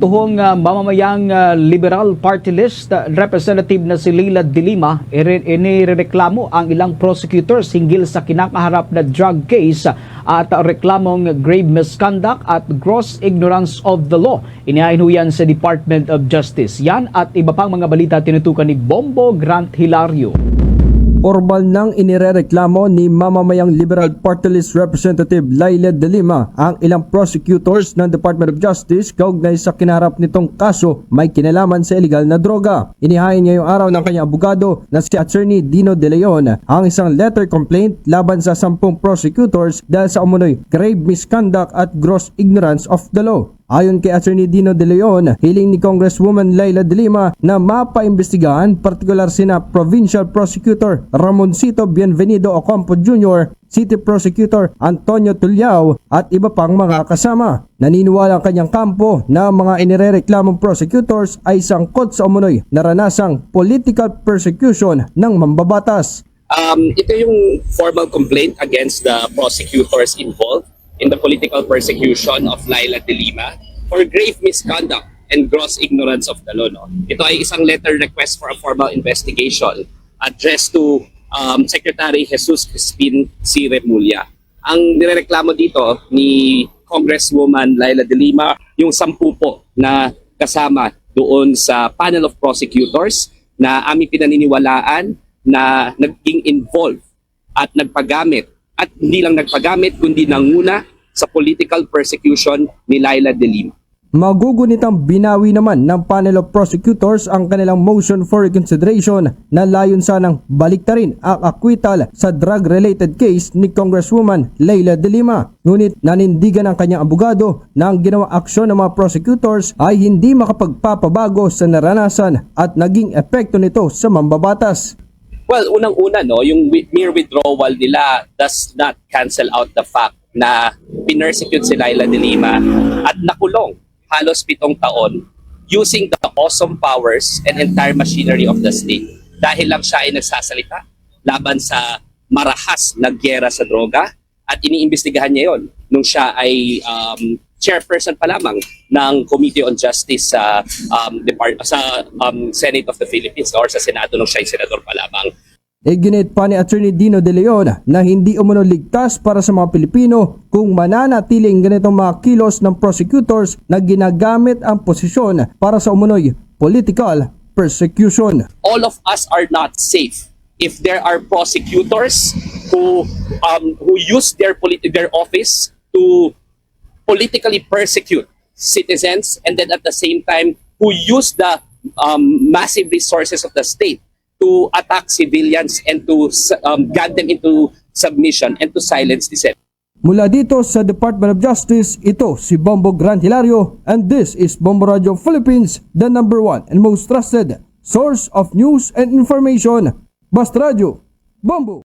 katuhong ah, mamamayang ah, Liberal Party List ah, representative na si Leila Dilima ire- inireklamo ang ilang prosecutors hinggil sa kinakaharap na drug case at reklamong grave misconduct at gross ignorance of the law. Inihain sa Department of Justice. Yan at iba pang mga balita tinutukan ni Bombo Grant Hilario. Formal nang inirereklamo ni mamamayang Liberal Party List Representative Laila De Lima ang ilang prosecutors ng Department of Justice kaugnay sa kinaharap nitong kaso may kinalaman sa illegal na droga. Inihain ngayong araw ng kanyang abogado na si Attorney Dino De Leon ang isang letter complaint laban sa sampung prosecutors dahil sa umunoy grave misconduct at gross ignorance of the law. Ayon kay Attorney Dino De Leon, hiling ni Congresswoman Laila De Lima na mapaimbestigahan partikular sina Provincial Prosecutor Ramoncito Bienvenido Ocampo Jr., City Prosecutor Antonio Tulyao at iba pang mga kasama. Naniniwala ang kanyang kampo na mga inirereklamong prosecutors ay sangkot sa umunoy naranasang political persecution ng mambabatas. Um, ito yung formal complaint against the prosecutors involved in the political persecution of Laila de Lima for grave misconduct and gross ignorance of the law. No? Ito ay isang letter request for a formal investigation addressed to um, Secretary Jesus Crispin C. Remulla. Ang nirereklamo dito ni Congresswoman Laila de Lima, yung sampu po na kasama doon sa panel of prosecutors na aming pinaniniwalaan na naging involved at nagpagamit at hindi lang nagpagamit kundi nanguna sa political persecution ni Laila de Lima. Magugunitang binawi naman ng panel of prosecutors ang kanilang motion for reconsideration na layon sanang baliktarin ang acquittal sa drug-related case ni Congresswoman Leila De Lima. Ngunit nanindigan ang kanyang abogado na ang ginawang aksyon ng mga prosecutors ay hindi makapagpapabago sa naranasan at naging epekto nito sa mambabatas. Well, unang-una, no, yung mere withdrawal nila does not cancel out the fact na pinersecute si Laila de Lima at nakulong halos pitong taon using the awesome powers and entire machinery of the state. Dahil lang siya ay nagsasalita laban sa marahas na gyera sa droga at iniimbestigahan niya yon nung siya ay um, chairperson pa lamang ng Committee on Justice sa um, Depart sa um, Senate of the Philippines or sa Senado nung siya ay senador pa lamang. Iginit pa ni Attorney Dino De Leon na hindi umano ligtas para sa mga Pilipino kung mananatiling ganitong mga kilos ng prosecutors na ginagamit ang posisyon para sa umunoy political persecution. all of us are not safe if there are prosecutors who um, who use their their office to politically persecute citizens and then at the same time who use the um, massive resources of the state to attack civilians and to um, get them into submission and to silence dissent. Mula dito sa Department of Justice, ito si Bombo Grant Hilario and this is Bombo Radio Philippines, the number one and most trusted source of news and information. Basta Radio, Bombo!